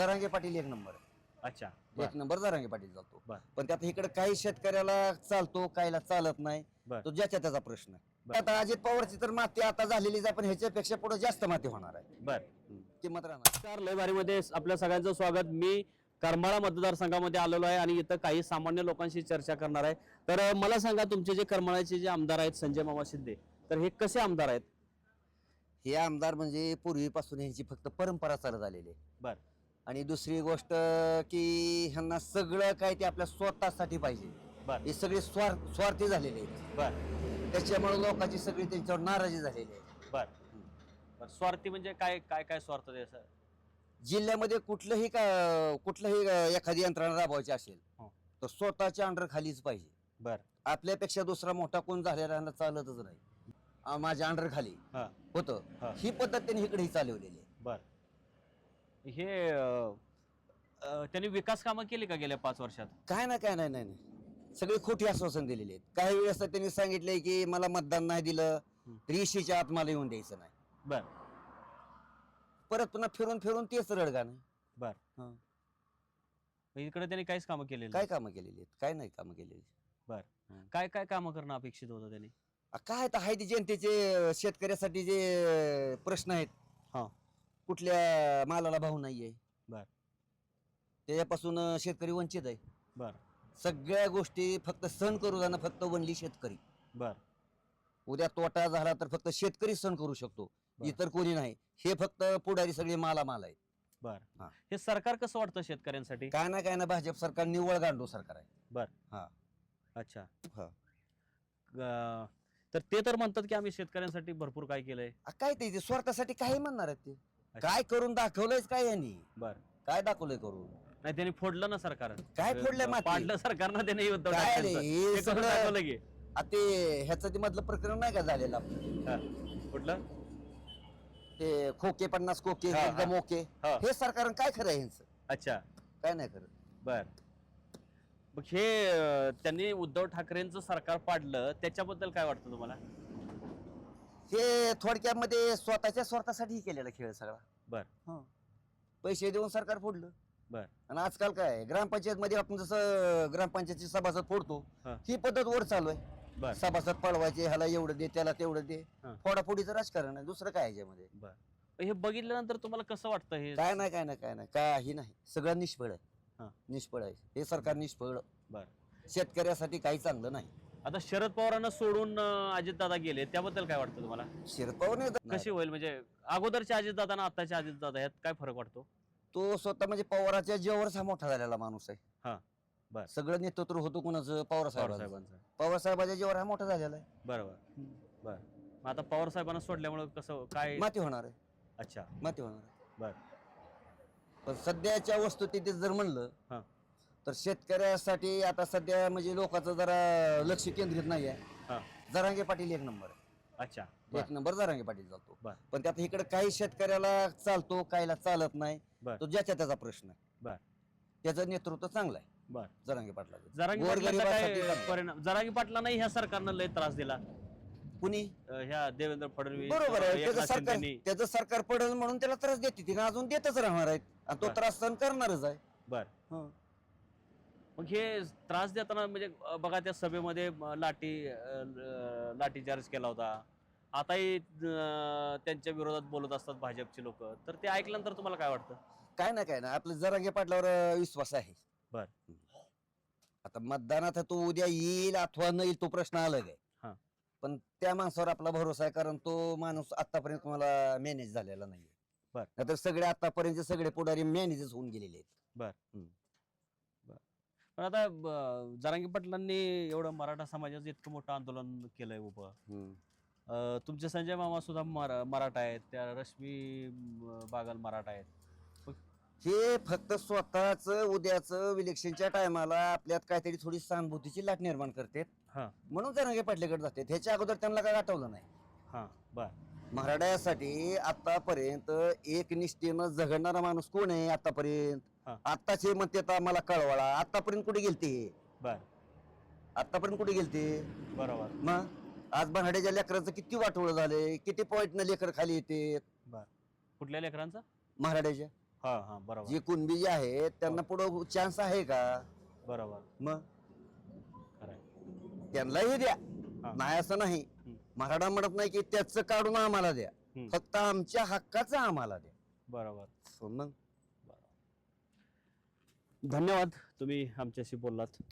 जरांगे पाटील एक नंबर आहे. अच्छा बर एक नंबर जरांगे पाटील चालतो बर. पण त्यात इकडे काही शेतकऱ्याला चालतो काहीला चालत नाही बर. तो ज्याच्या त्याचा प्रश्न. बर. आता अजित पवारची तर माती आता झालेलीच आहे पण ह्याच्यापेक्षा पुढे जास्त माती होणार आहे बर किंमत राहणार नमस्कार लय भारीमध्ये आपल्या सगळ्यांचं स्वागत मी करमाळा मतदारसंघामध्ये आलेलो आहे आणि इथं काही सामान्य लोकांशी चर्चा करणार आहे तर अं, मला सांगा तुमचे जे करमाळ्याचे जे आमदार आहेत संजय मामा शिंदे तर हे कसे आमदार आहेत हे आमदार म्हणजे पूर्वीपासून यांची फक्त परंपरा चालत आलेली आहे. बर. आणि दुसरी गोष्ट की ह्यांना सगळं काय ते आपल्या स्वतःसाठी पाहिजे. बर. हे सगळे स्वार्थ स्वार्थी झालेले आहेत. बर. त्याच्यामुळे लोकांची सगळी त्यांच्यावर नाराजी झालेली आहे. बर. बर स्वार्थी म्हणजे काय काय काय स्वार्थ आहे असं जिल्ह्यामध्ये कुठलंही का कुठलंही अं, एखादी यंत्रणा राबवायची असेल हो. तर स्वतःच्या अंडर खालीच पाहिजे. बर. आपल्यापेक्षा दुसरा मोठा कोण झालेला चालतच नाही. आ, माझ्या अंडर खाली हा. होतं. हा. ही पद्धत त्यांनी इकडेही चालवलेली आहे. बर. हे अं, अं, त्यांनी विकास कामं केली का गेल्या पाच वर्षात? काय ना काय नाही नाही नाही. सगळी खोटी आश्वासन दिलेली आहेत. काही वेळेस तर त्यांनी सांगितलंय की मला मतदान नाही दिलं. तर इशीच्या आत मला येऊन द्यायचं नाही. बर. परत पुन्हा फिरून फिरून तेच रडगा नाही इकडे त्यांनी काहीच कामं केलेली काय कामं केलेली आहेत? काय नाही कामं केलेली. काय काय कामं करणं अपेक्षित होतं त्यांनी? काय तर आहे ते जनतेचे अं, शेतकऱ्यासाठी जे अं, प्रश्न आहेत. हा. कुठल्या मालाला भाव नाहीये. बर. त्याच्यापासून शेतकरी वंचित आहे. बर. सगळ्या गोष्टी फक्त सण करू जाणं फक्त बनली शेतकरी. बर. उद्या तोटा झाला तर फक्त शेतकरी सण करू शकतो. बर. इतर कोणी नाही. हे फक्त पुढारी सगळे माला माल आहेत. बर. हा. हे सरकार कसं वाटतं शेतकऱ्यांसाठी? काय ना काय ना भाजप सरकार निव्वळ गांडू सरकार आहे. अच्छा. हा. ग- तर ते तर म्हणतात की आम्ही शेतकऱ्यांसाठी भरपूर काय केलंय. आ, काय ते ते स्वार्थासाठी काही म्हणणार आहेत ते. काय करून दाखवलंयच काय यांनी? बर. काय दाखवलंय करून? नाही त्यांनी फोडलं ना सरकार. काय फोडलंय माती? पाडलं सरकारनं त्याने उद्धव काय रे, ठाकरेंचं. हे ते करून सगळं- दाखवलं की? आ, ते ह्याचं ते मधलं प्रकरण नाही का झालेलं आपलं? कुठलं? ते खोके पन्नास खोके हा, हा. एकदम ओके. हा. हे सरकार काय खरं आहे ह्यांचं? अच्छा. काय नाही खरं. बर. मग हे अं, त्यांनी उद्धव ठाकरेंचं सरकार पाडलं त्याच्याबद्दल काय वाटतं तुम्हाला? हे थोडक्यामध्ये स्वतःच्या स्वार्थासाठी केलेला खेळ सगळा. बर. हं. पैसे देऊन सरकार फोडलं. बर. आणि आजकाल काय ग्रामपंचायत मध्ये आपण जसं ग्रामपंचायतची सभासद फोडतो हं. ही पद्धत वर चालू आहे. बर. सभासद पळवायचे ह्याला एवढं दे त्याला तेवढं दे. हं. फोडाफोडीचं राजकारण आहे दुसरं काय याच्यामध्ये? बर. हे बघितल्यानंतर तुम्हाला कसं वाटतं हे? काय नाही काय नाही काय नाही. काही नाही. सगळं निष्फळ हं. आहे निष्फळ आहे. हे सरकार निष्फळ. बर. शेतकऱ्यासाठी काही चांगलं नाही. आता शरद पवारांना सोडून अजितदादा गेले त्याबद्दल काय वाटतं तुम्हाला? शरद पवार नाही कशी होईल? म्हणजे अगोदरच्या अजितदादा आणि आताच्या अजितदादा यात काय फरक वाटतो? तो स्वतः म्हणजे पवाराच्या जीवावरच हा मोठा झालेला माणूस आहे. हा, बर. सगळं नेतृत्व होतं कुणाचं? पवार पवार साहेब साहेबांचं. पवार साहेबाच्या जीवावर हा मोठा झालेला आहे. बरोबर. बर. मग आता पवार साहेबांना सोडल्यामुळे कसं काय माती होणार आहे. अच्छा. माती होणार आहे. बर. पण सध्याच्या वस्तुस्थितीत जर हा. तर शेतकऱ्यासाठी आता सध्या म्हणजे लोकांचं जरा लक्ष केंद्रित नाही हा. आहे जरांगे पाटील एक नंबर आहे. अच्छा. बर. एक नंबर जरांगे पाटील चालतो. बर. पण त्यात इकडे काही शेतकऱ्याला चालतो काहीला चालत नाही. बर. तो ज्याच्या त्याचा प्रश्न आहे. बर. त्याचं नेतृत्व चांगलं आहे. बर. जरांगे पाटलाचं. जरांगी गोरगरिबासाठी पाटलांचा काय चांगलं. परिणाम? जरांगी पाटलांनाही ह्या सरकारनं लय त्रास दिला. कुणी? अं, ह्या देवेंद्र फडणवीस बरोबर आहे. एकनाथ त्याचं सरकार शिंदेनी. त्याचं सरकार पडेल म्हणून त्याला त्रास देते. ती अजून देतच राहणार आहेत. आणि तो बर. त्रास सहन करणारच आहे. बर. हं. मग हे त्रास देताना म्हणजे बघा त्या सभेमध्ये लाठी अं, लाठी चार्ज केला होता. आताही त्यांच्या विरोधात बोलत असतात भाजपचे लोक. तर ते ऐकल्यानंतर तुम्हाला काय वाटतं? काय ना काय ना. आपलं जरांगे पाटलावर विश्वास आहे. बर. आता मतदानात तो उद्या येईल अथवा न येईल तो प्रश्न अलग हा. आहे पण त्या माणसावर आपला भरोसा आहे कारण तो माणूस आतापर्यंत मला मॅनेज झालेला नाही बर. सगळे आतापर्यंत सगळे पुढारी मॅनेजच होऊन गेलेले आहेत. पण आता जरांगी पाटलांनी एवढं मराठा समाजाचं इतकं मोठं आंदोलन केलंय उभं. अं, तुमचे संजय मामा सुद्धा मरा मराठा आहेत त्या रश्मी बागल मराठा आहेत. हे फक्त स्वतःच उद्याच इलेक्शनच्या टायमाला आपल्यात काहीतरी थोडी सहानुभूतीची लाट निर्माण करते हा. म्हणून जरांगे पाटलेकडे जाते ह्याच्या अगोदर त्यांना काय आठवलं नाही. हा बर. मराठ्यासाठी आतापर्यंत एक निष्ठेनं झगडणारा माणूस कोण आहे आतापर्यंत? हा. आत्ताचे म्हणते मला कळवळा. आतापर्यंत कुठे गेलते बर. आतापर्यंत कुठे गेलते? बरोबर. मग? आज बन्हाड्याच्या लेकरांचं किती वाटोळ झाले किती पॉईंट न लेकर खाली येते कुठल्या लेकरांचा? महाराड्याच्या हा हा बरोबर. जे कुणबी जे आहेत त्यांना पुढं चान्स आहे का? बरोबर. मग. त्यांनाही द्या. हा. नाही असं नाही. मराठा म्हणत नाही की त्याचं काढून आम्हाला द्या. फक्त आमच्या हक्काचं आम्हाला द्या. बरोबर. मग धन्यवाद. तुम्ही आमच्याशी बोललात.